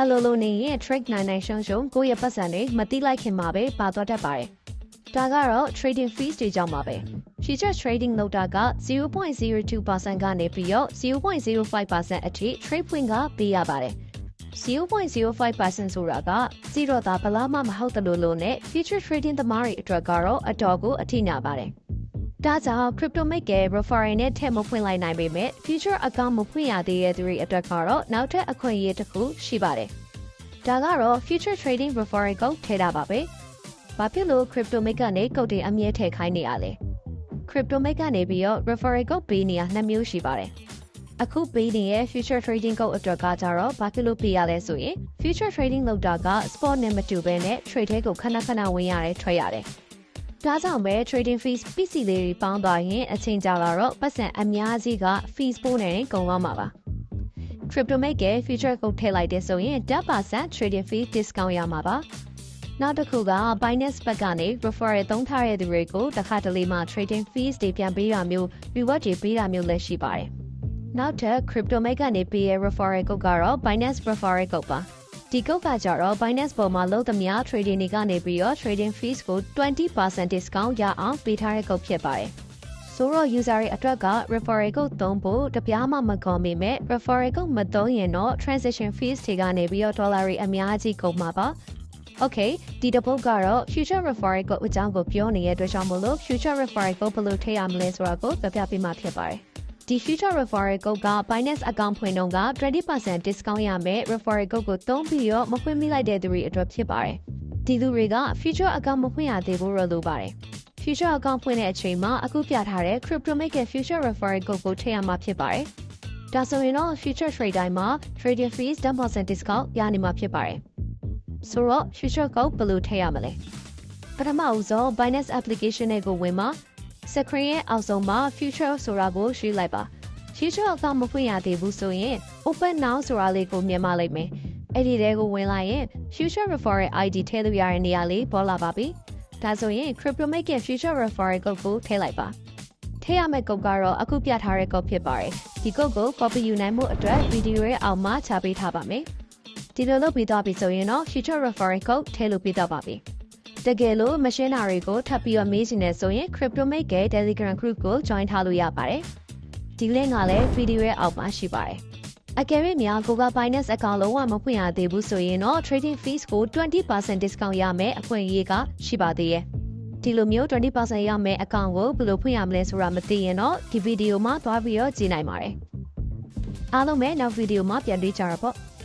အလိုလိုနေရင် trade နိုင်နိုင်ရှုံးရှုံးကိုယ့်ရဲ့ပတ်စံတွေမတိလိုက်ခင်မှာပဲပါသွားတတ်ပါတယ်ဒါကတော့ trading fees တွေကြောင့်ပါပဲ future trading လုပ်တာက0.02%ကနေပြီးတော့0.05%အထိ trade point ကပေးရပါတယ်0.05%ဆိုတာက0သာဘလားမှမဟုတ်တယ်လို့လို့နဲ့ future trading သမားတွေအတွက်ကတော့အတော်ကိုအထိနာပါတယ် ဒါကြောင့် crypto make ရဲ့ referral နဲ့ထည့်မဖွင့်လိုက်နိုင်ပေမဲ့ future account မဖွင့်ရသေးတဲ့သူတွေအတွက်ကတော့နောက်ထပ်အခွင့်အရေးတစ်ခုရှိပါတယ်။ဒါကတော့ future trading referral code ထည့်တာပါပဲ။ဘာဖြစ်လို့ crypto make ကနေ code တွေအမြဲထည့်ခိုင်းနေရလဲ။ crypto make ကနေပြီးတော့ referral code ပေးနေရနှစ်မျိုးရှိပါတယ်။အခုပေးနေတဲ့ future trading code အတွက်ကကြတော့ဘာဖြစ်လို့ပေးရလဲဆိုရင် future trading လုပ်တာက spot နဲ့မတူဘဲနဲ့ trade ထဲကိုခဏခဏဝင်ရတယ်ထွက်ရတယ်။ ဒါကြောင့်ပဲ trading fees PC လေးတွေပေါင်းသွားရင်အချိန်ကြာလာတော့ပတ်စံအများကြီးက fees ပိုးနေကုန်သွားမှာပါ crypto make ရဲ့ future code ထည့်လိုက်တဲ့ဆိုရင်10% trading fee discount ရမှာပါနောက်တစ်ခုက Binance ဘက်ကနေ referral သုံးထားတဲ့သူတွေကိုတစ်ခါတလေမှ trading fees တွေပြန်ပေးတာမျိုး reward တွေပေးတာမျိုးလည်းရှိပါတယ်နောက်ထပ် crypto make ကနေပေးရဲ့ referral code ကတော့ Binance referral code ပါ ဒီကုတ်ကကြတော့ Binance ပေါ်မှာလုပ်သမျှ trading တွေကနေပြီးတော့ trading fees ကို20% discount ရအောင်ပေးထားတဲ့ကုတ်ဖြစ်ပါတယ်။ဆိုတော့ user တွေအတွက်က referral code သုံးဖို့တပြားမှမကောင်းပေမဲ့ referral code မသုံးရင်တော့ transaction fees တွေကနေပြီးတော့ dollar တွေအများကြီးကုန်မှာပါ။ Okay ဒီတစ်ပုတ်ကတော့ future referral code အကြောင်းကိုပြောနေတဲ့အတွက်ကြောင့်မလို့ future referral code ဘယ်လိုထည့်ရမလဲဆိုတာကိုပြပြပေးမှာဖြစ်ပါတယ်။ ဒီ future referral code က Binance account ဖွင့်တော့က20% discount ရမယ် referral code ကိုသုံးပြီးတော့မဖွင့်မိလိုက်တဲ့သူတွေအတွက်ဖြစ်ပါတယ်။ဒီလူတွေက future account မဖွင့်ရသေးဘူးလို့လိုပါတယ်။ future account ဖွင့်တဲ့အချိန်မှာအခုပြထားတဲ့ CryptoMate ရဲ့ future referral code ကိုထည့်ရမှာဖြစ်ပါတယ်။ဒါဆိုရင်တော့ future trade တိုင်းမှာ trading fees 10% discount ရနေမှာဖြစ်ပါတယ်။ဆိုတော့ future code ဘယ်လိုထည့်ရမလဲ။ပထမဦးဆုံး Binance application နဲ့ကိုဝင်မှာ screen ရဲ့အောက်ဆုံးမှာ future ဆိုတာကိုရွှေ့လိုက်ပါ future အကောင့်မဖွင့်ရသေးဘူးဆိုရင် open now ဆိုတာလေးကိုမြင်မလိုက်မယ်အဲ့ဒီတဲကိုဝင်လိုက်ရင် future referral ID ထည့်လို့ရတဲ့နေရာလေးပေါ်လာပါပြီဒါဆိုရင် cryptomake ရဲ့ future referral code ကိုထည့်လိုက်ပါထည့်ရမယ့် code ကတော့အခုပြထားတဲ့ code ဖြစ်ပါတယ်ဒီ code ကို copy ယူနိုင်မှုအတွက်ဗီဒီယိုရဲ့အောက်မှာချပေးထားပါမယ်ဒီလိုလုပ်ပြီးသွားပြီဆိုရင်တော့ future referral code ထည့်လို့ပြီးတော့ပါပြီ တကယ်လို့ machine နာတွေကိုထပ်ပြီးတော့မေးချင်တယ်ဆိုရင် CryptoMate ရဲ့ Telegram group ကို join ထားလို့ရပါတယ်။ဒီ link ကလည်းဗီဒီယိုရဲ့အောက်မှာရှိပါတယ်။အကယ်၍များကိုက Binance account လုံးဝမဖွင့်ရသေးဘူးဆိုရင်တော့ trading fees ကို20% discount ရမယ်အခွင့်အရေးကရှိပါသေးရဲ့။ဒီလိုမျိုး20%ရမယ်အကောင့်ကိုဘယ်လိုဖွင့်ရမလဲဆိုတာမသိရင်တော့ဒီဗီဒီယိုမှာသွားပြီးတော့ကြည့်နိုင်ပါတယ်။အားလုံးပဲနောက်ဗီဒီယိုမှာပြန်တွေ့ကြရပါ့။